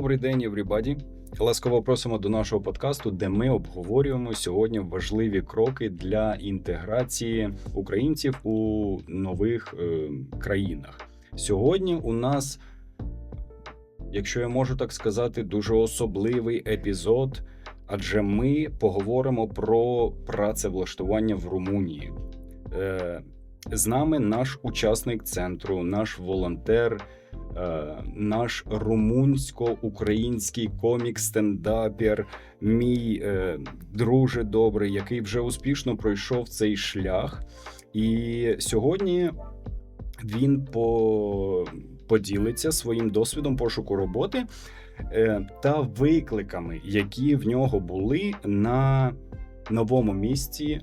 Добрий день, everybody! Ласкаво просимо до нашого подкасту, де ми обговорюємо сьогодні важливі кроки для інтеграції українців у нових е, країнах. Сьогодні у нас, якщо я можу так сказати, дуже особливий епізод, адже ми поговоримо про працевлаштування в Румунії. Е, з нами наш учасник центру, наш волонтер, е, наш румунсько-український комік-стендапер, мій е, друже добрий, який вже успішно пройшов цей шлях. І сьогодні він по... поділиться своїм досвідом пошуку роботи е, та викликами, які в нього були на новому місці.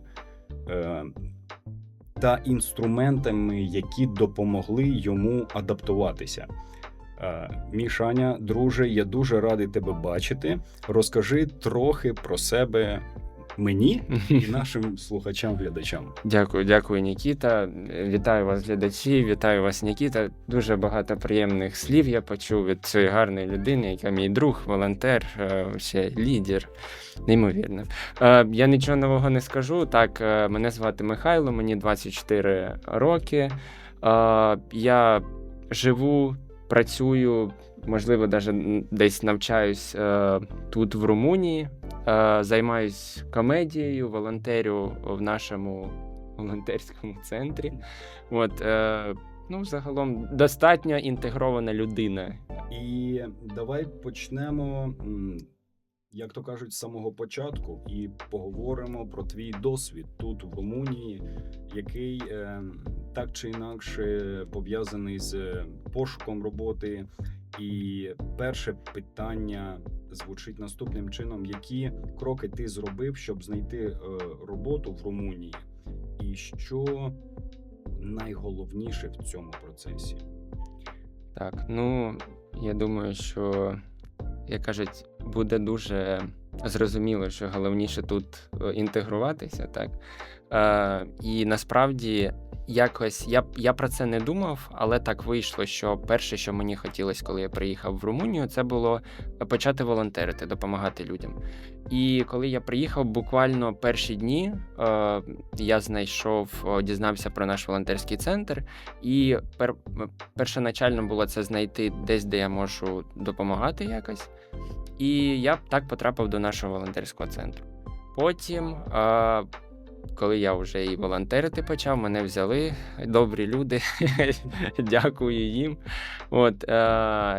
Та інструментами, які допомогли йому адаптуватися. Е, Мішаня, друже, я дуже радий тебе бачити. Розкажи трохи про себе мені і нашим слухачам-глядачам. Дякую, дякую, Нікіта. Вітаю вас, глядачі. Вітаю вас, Нікіта. Дуже багато приємних слів я почув від цієї гарної людини, яка мій друг, волонтер, е, ще лідер. Неймовірно. Е, Я нічого нового не скажу. Так, е, мене звати Михайло, мені 24 роки. Я живу, працюю, можливо, навіть десь навчаюсь тут, в Румунії. Е, Займаюсь комедією, волонтерю в нашому волонтерському центрі. От, е, ну, загалом достатньо інтегрована людина. І давай почнемо, як то кажуть, з самого початку, і поговоримо про твій досвід тут, в Румунії, який е, так чи інакше пов'язаний з пошуком роботи. І перше питання звучить наступним чином: які кроки ти зробив, щоб знайти е, роботу в Румунії, і що найголовніше в цьому процесі? Так, ну я думаю, що, як кажуть, буде дуже зрозуміло, що головніше тут е, інтегруватися, так. Е, і насправді якось я, я про це не думав, але так вийшло, що перше, що мені хотілося, коли я приїхав в Румунію, це було почати волонтерити, допомагати людям. І коли я приїхав, буквально перші дні е, я знайшов, дізнався про наш волонтерський центр, і пер, першоначально було це знайти десь, де я можу допомагати якось. І я так потрапив до нашого волонтерського центру. Потім, е, коли я вже і волонтерити почав, мене взяли добрі люди. Дякую їм. От е,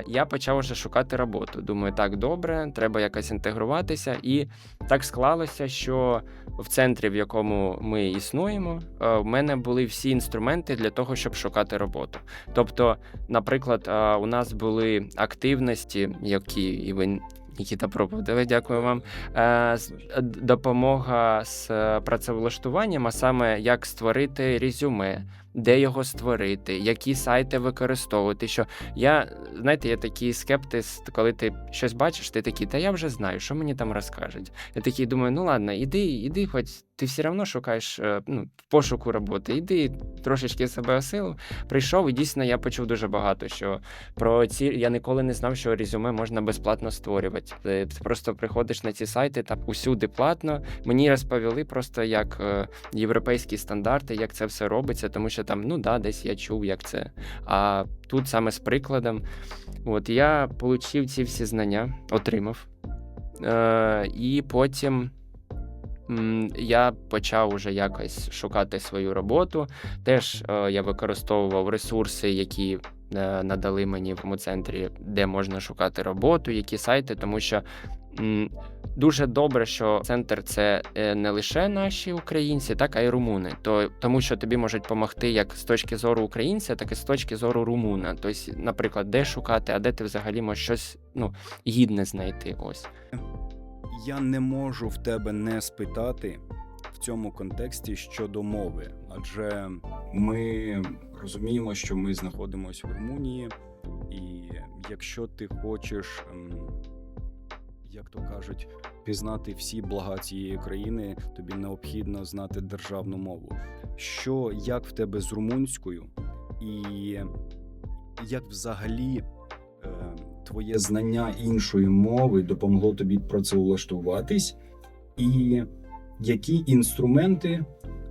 я почав вже шукати роботу. Думаю, так добре, треба якось інтегруватися. І так склалося, що в центрі, в якому ми існуємо, е, в мене були всі інструменти для того, щоб шукати роботу. Тобто, наприклад, е, у нас були активності, які і ви. Нікіта Проповдове, дякую вам. Е, е, допомога з е, працевлаштуванням, а саме як створити резюме, де його створити, які сайти використовувати. Що я, знаєте, я такий скептис, коли ти щось бачиш, ти такий, та я вже знаю, що мені там розкажуть. Я такий думаю, ну ладно, іди, іди, хоч ти все одно шукаєш ну, пошуку роботи, іди трошечки себе осилив. Прийшов, і дійсно я почув дуже багато. Що про ці я ніколи не знав, що резюме можна безплатно створювати. Ти ти просто приходиш на ці сайти, там усюди платно. Мені розповіли просто як е, європейські стандарти, як це все робиться, тому що там, ну да, десь я чув, як це. А тут саме з прикладом. От я отримав ці всі знання, отримав. Е, і потім. Я почав уже якось шукати свою роботу. Теж е, я використовував ресурси, які е, надали мені в центрі, де можна шукати роботу, які сайти, тому що дуже добре, що центр це е, не лише наші українці, так а й румуни. То тому, що тобі можуть допомогти як з точки зору українця, так і з точки зору румуна. Тобто, наприклад, де шукати, а де ти взагалі можеш щось ну гідне знайти. Ось Я не можу в тебе не спитати в цьому контексті щодо мови, адже ми розуміємо, що ми знаходимося в Румунії, і якщо ти хочеш, ем, як то кажуть, пізнати всі блага цієї країни, тобі необхідно знати державну мову. Що як в тебе з румунською, і як взагалі твоє знання іншої мови допомогло тобі працевлаштуватись, і які інструменти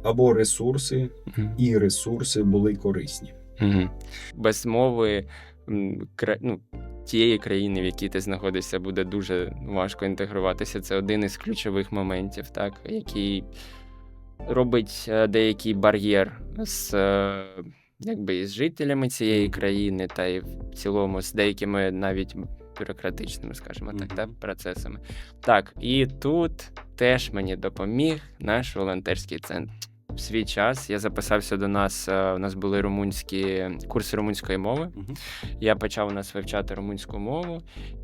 або ресурси і ресурси були корисні? Без мови кра... ну, тієї країни, в якій ти знаходишся, буде дуже важко інтегруватися. Це один із ключових моментів, так, який робить е, деякий бар'єр з, е, якби, із жителями цієї країни, та й в цілому з деякими навіть бюрократичними, скажімо так, та, процесами. Так, і тут теж мені допоміг наш волонтерський центр. В свій час я записався до нас. е, У нас були румунські курси румунської мови. Мгм. Я почав у нас вивчати румунську мову,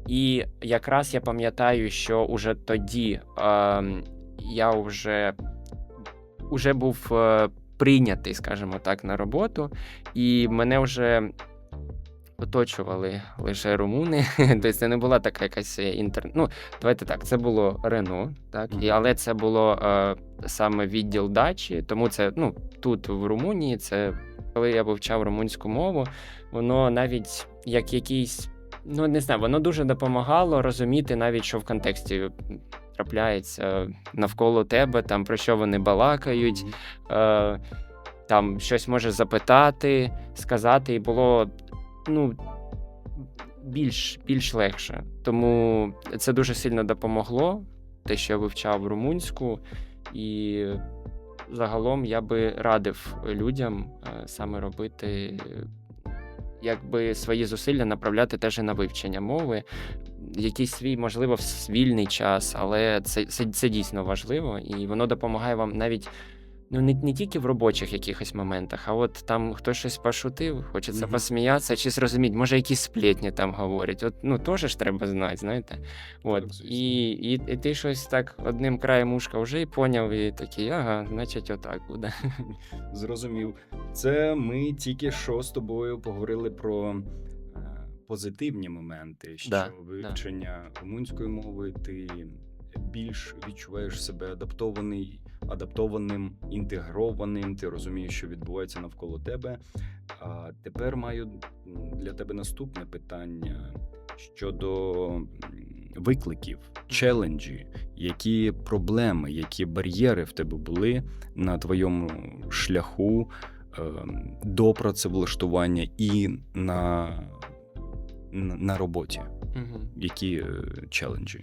і якраз я пам'ятаю, що уже тоді е, я вже, вже був е, прийнятий, скажімо так, на роботу, і мене вже. Оточували лише румуни, тобто це не була така якась інтер... Ну, давайте так, це було Рено, так, і, але це було е, саме відділ дачі, тому це ну, тут в Румунії, це коли я вивчав румунську мову, воно навіть як якийсь, ну не знаю, воно дуже допомагало розуміти навіть, що в контексті трапляється навколо тебе, там про що вони балакають, е, там щось може запитати, сказати, і було ну, більш, більш легше. Тому це дуже сильно допомогло, те, що я вивчав румунську, і загалом я би радив людям е, саме робити. е, Якби свої зусилля направляти теж і на вивчення мови, якийсь свій, можливо, вільний час, але це, це, це дійсно важливо, і воно допомагає вам навіть ну не, не тільки в робочих якихось моментах, а от там хтось щось пошутив, хочеться Мгм. посміятися чи зрозуміти, може, якісь сплетні там говорять. От ну теж ж треба знати, знаєте. От Так, і, і, і ти щось так одним краєм ушка вже і поняв, і такий, ага, значить, отак буде. Зрозумів. Це ми тільки що з тобою поговорили про позитивні моменти, що Да, вивчення румунської мови ти більш відчуваєш себе адаптований, адаптованим, інтегрованим. Ти розумієш, що відбувається навколо тебе. А тепер маю для тебе наступне питання щодо викликів, челенджі, які проблеми, які бар'єри в тебе були на твоєму шляху ем, до працевлаштування і на, на, роботі. Які е, челенджі?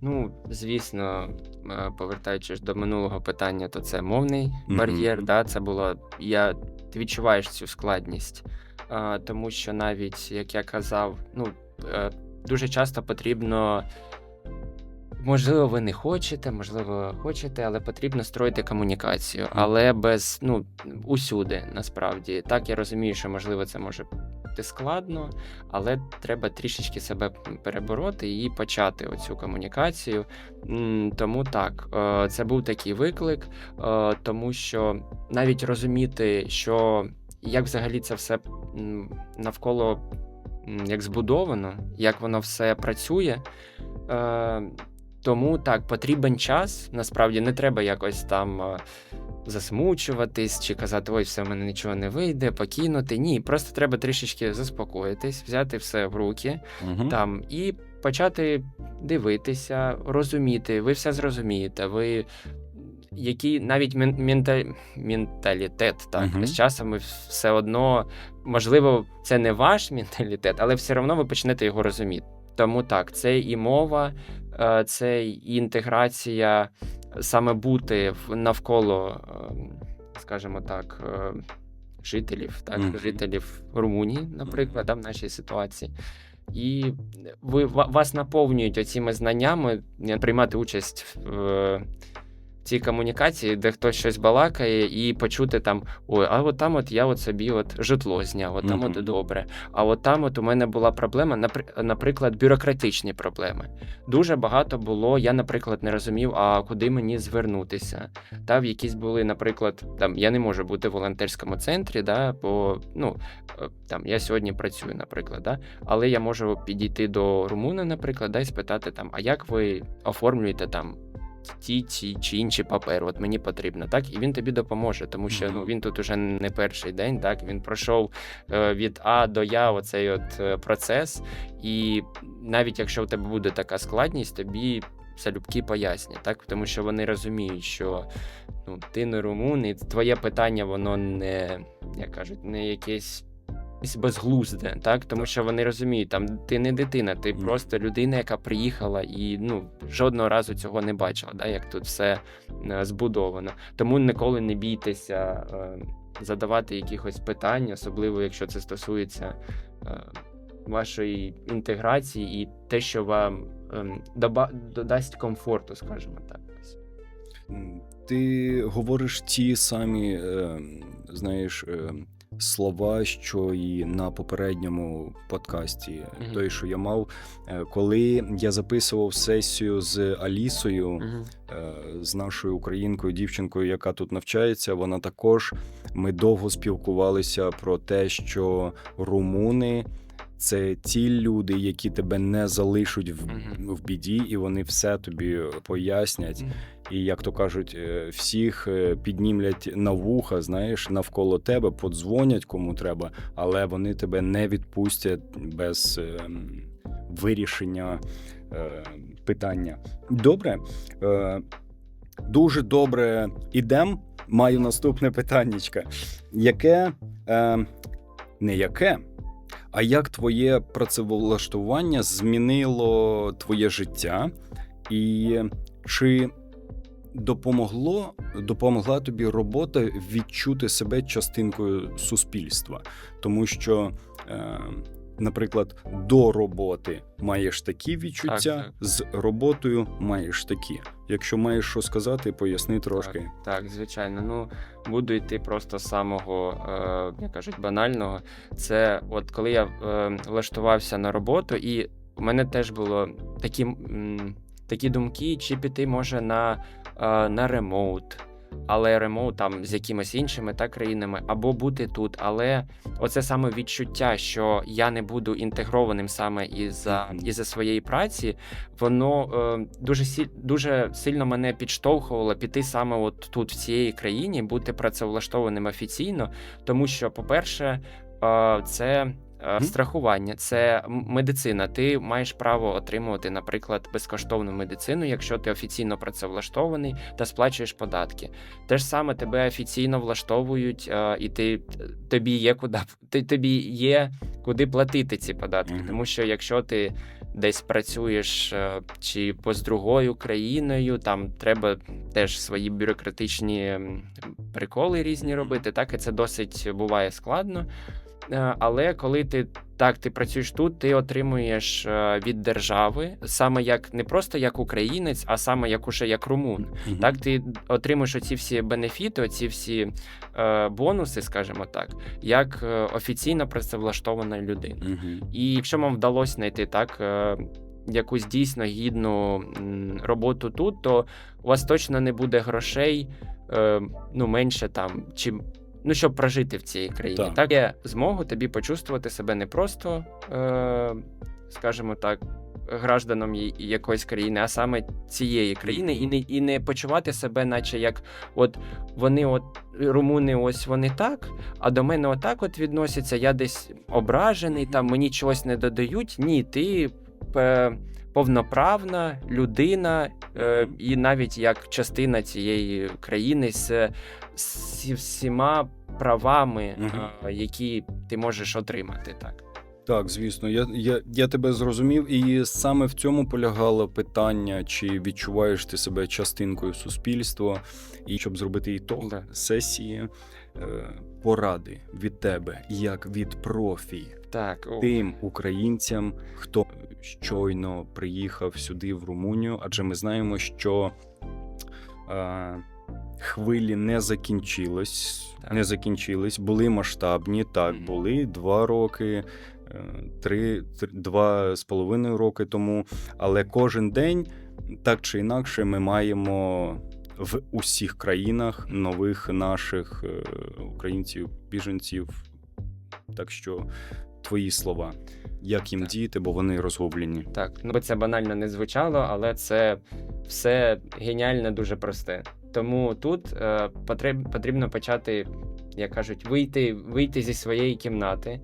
Ну, звісно, е, повертаючись до минулого питання, то це мовний Мгм. бар'єр. Да, це було. Я ти відчуваєш цю складність, а, тому що навіть як я казав, ну е, дуже часто потрібно. Можливо, ви не хочете, можливо, хочете, але потрібно строїти комунікацію. Але без ну усюди насправді так я розумію, що можливо це може бути складно, але треба трішечки себе перебороти і почати оцю комунікацію. Тому так, е, це був такий виклик, е, тому що навіть розуміти, що як взагалі це все навколо як збудовано, як воно все працює. Тому так, потрібен час. Насправді не треба якось там е, засмучуватись чи казати, ой, все, в мене нічого не вийде, покинути. Ні, просто треба трішечки заспокоїтись, взяти все в руки Угу. там і почати дивитися, розуміти. Ви все зрозумієте. Ви який навіть мен- мента... менталітет, так, Мгм. з часом все одно, можливо, це не ваш менталітет, але все одно ви почнете його розуміти. Тому так, це і мова, це інтеграція, саме бути навколо, ем, скажімо так, е, жителів, так, Мгм. жителів Румунії, наприклад, да, в нашій ситуації. І ви вас наповнюють оціми знаннями е, приймати участь в цій комунікації, де хтось щось балакає, і почути там: ой, а от там от я от собі от житло зняв, от там Мгм. от добре. А от там от у мене була проблема, напри- наприклад, бюрократичні проблеми. Дуже багато було. Я, наприклад, не розумів, а куди мені звернутися. Та в якісь були, наприклад, там я не можу бути в волонтерському центрі, да, бо ну е, там я сьогодні працюю, наприклад, да, але я можу підійти до румуна, наприклад, да, і спитати там, а як ви оформлюєте там ті ці чи інші папери. От мені потрібно, так і він тобі допоможе, тому що ну він тут уже не перший день. Так він пройшов е, від А до Я оцей от е, процес. І навіть якщо у тебе буде така складність, тобі залюбки пояснять, так тому що вони розуміють, що ну ти не румун, і твоє питання воно не як кажуть, не якесь. Безглузде, так тому що вони розуміють, там ти не дитина, ти Мгм. просто людина, яка приїхала і ну жодного разу цього не бачила, да, як тут все е, збудовано. Тому ніколи не бійтеся е, задавати якихось питань, особливо якщо це стосується е, вашої інтеграції і те, що вам ем, додасть комфорту, скажімо так. Ти говориш ті самі, е, знаєш, е, слова, що і на попередньому подкасті, Мгм. той, що я мав, Е, коли я записував сесію з Алісою. Е, з нашою українкою, дівчинкою, яка тут навчається, вона також ми довго спілкувалися про те, що румуни. Це ті люди, які тебе не залишать в, Мгм. в біді, і вони все тобі пояснять. І як то кажуть, е, всіх е, піднімлять на вуха, знаєш, навколо тебе, подзвонять кому треба, але вони тебе не відпустять без е, вирішення е, питання. Добре, дуже добре ідем. Маю наступне питаннячка. Яке е, не яке, а як твоє працевлаштування змінило твоє життя? І чи допомогло, допомогла тобі робота відчути себе частинкою суспільства? Тому що, е, наприклад, до роботи маєш такі відчуття, Так, так. з роботою маєш такі. Якщо маєш що сказати, поясни трошки. Так, так, звичайно. Ну буду йти просто з самого, е, як кажуть, банального. Це от коли я е, влаштувався на роботу, і у мене теж було такі, м, такі думки, чи піти може на, на ремоут. Але ремоут там з якимись іншими та країнами, або бути тут. Але оце саме відчуття, що я не буду інтегрованим саме із-за із-за своєї праці, воно е, дуже сіль, дуже сильно мене підштовхувало піти саме от тут, в цій країні, бути працевлаштованим офіційно, тому що, по-перше, е, це. Е. Страхування це медицина. Ти маєш право отримувати, наприклад, безкоштовну медицину, якщо ти офіційно працевлаштований та сплачуєш податки. Те ж саме тебе офіційно влаштовують, е, і ти тобі є куди ти, тобі є куди платити ці податки. Тому що якщо ти десь працюєш е, чи поз другою країною, там треба теж свої бюрократичні приколи різні робити. Так і це досить буває складно. Е, Але коли ти так ти працюєш тут, ти отримуєш е, від держави саме як не просто як українець, а саме як уже як румун. Мгм. Так, ти отримуєш оці всі бенефіти, оці всі е, бонуси, скажімо так, як е, офіційно працевлаштована людина. Мгм. І якщо вам вдалося знайти так е, якусь дійсно гідну роботу тут, то у вас точно не буде грошей е, ну, менше там, чи ну, щоб прожити в цій країні. Так. Так, є змогу тобі почувствувати себе не просто, е, скажімо так. Гражданом якоїсь країни, а саме цієї країни, і не і не почувати себе, наче як от вони, от румуни, ось вони так, а до мене отак от відносяться. Я десь ображений, там мені чогось не додають. Ні, ти е, повноправна людина, е, і навіть як частина цієї країни з, з всіма правами, е, які ти можеш отримати. Так. Так, звісно, я, я, я тебе зрозумів, і саме в цьому полягало питання, чи відчуваєш ти себе частинкою суспільства, і щоб зробити ітог Да. сесії, е, поради від тебе, як від профі, Так, о, тим українцям, хто щойно приїхав сюди в Румунію, адже ми знаємо, що е, хвилі не закінчились, Так. не закінчились, були масштабні, так, Мгм. були два роки. е, Три, три два з половиною роки тому, але кожен день так чи інакше ми маємо в усіх країнах нових наших е, українців, біженців. Так що твої слова. як їм Так. діяти, бо вони розгублені. Так, ну це банально не звучало, але це все геніально дуже просте. Тому тут е, потріб, потрібно почати, як кажуть, вийти, вийти зі своєї кімнати,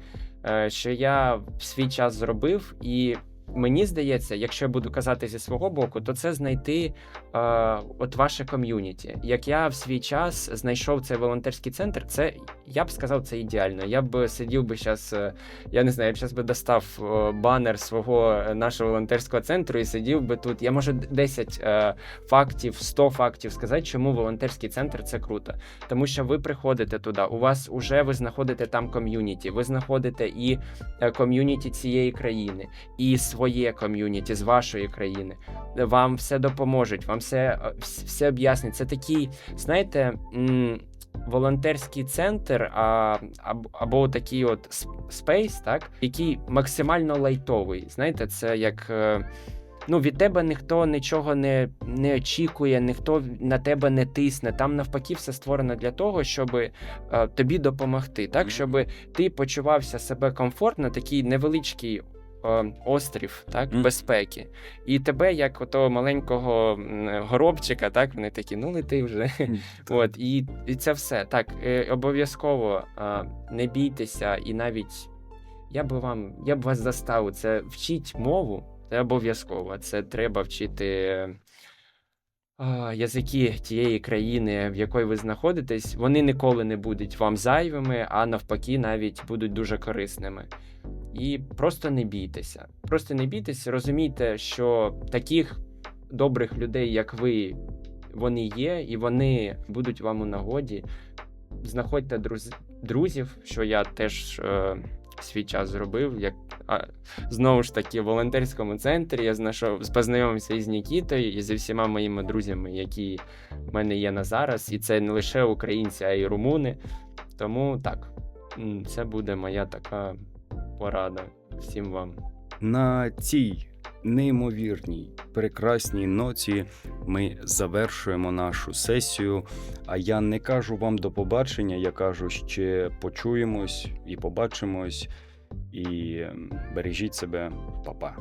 е, що я в свій час зробив, і мені здається, якщо я буду казати зі свого боку, то це знайти е, от ваше ком'юніті. Як я в свій час знайшов цей волонтерський центр, це я б сказав, це ідеально. Я б сидів би зараз, я не знаю, я б зараз би достав е, банер свого е, нашого волонтерського центру і сидів би тут. Я можу 10 е, фактів, 100 фактів сказати, чому волонтерський центр це круто. Тому що ви приходите туди, у вас уже ви знаходите там ком'юніті, ви знаходите і е, ком'юніті цієї країни, і своє ком'юніті з вашої країни. Вам все допоможуть, вам все, е, все об'яснять. Це такий, знаєте. Волонтерський центр а, або, або такий от спейс, так, який максимально лайтовий. Знаєте, це як е, ну, від тебе ніхто нічого не, не очікує, ніхто на тебе не тисне. Там навпаки все створено для того, щоб е, тобі допомогти, так, щоб ти почувався себе комфортно, такий невеличкий. Е, Острів так Мгм. безпеки, і тебе, як ото маленького горобчика, так вони такі, ну лети вже. От, і, і це все. Так, е, обов'язково е, не бійтеся, і навіть я би вам, я б вас заставив, це вчіть мову, це обов'язково. Це треба вчити язики тієї країни, в якої ви знаходитесь. Вони ніколи не будуть вам зайвими, а навпаки, навіть будуть дуже корисними. І просто не бійтеся. Просто не бійтеся, розумійте, що таких добрих людей, як ви, вони є, і вони будуть вам у нагоді. Знаходьте друз... друзів, що я теж е, свій час зробив. Як а, знову ж таки в волонтерському центрі я знайшов познайомився із Нікітою і зі всіма моїми друзями, які в мене є на зараз. І це не лише українці, а й румуни. Тому так, це буде моя така порада всім вам. На цій неймовірній, прекрасній ноті ми завершуємо нашу сесію. А я не кажу вам до побачення, я кажу, ще почуємось і побачимось. І бережіть себе, Па-па.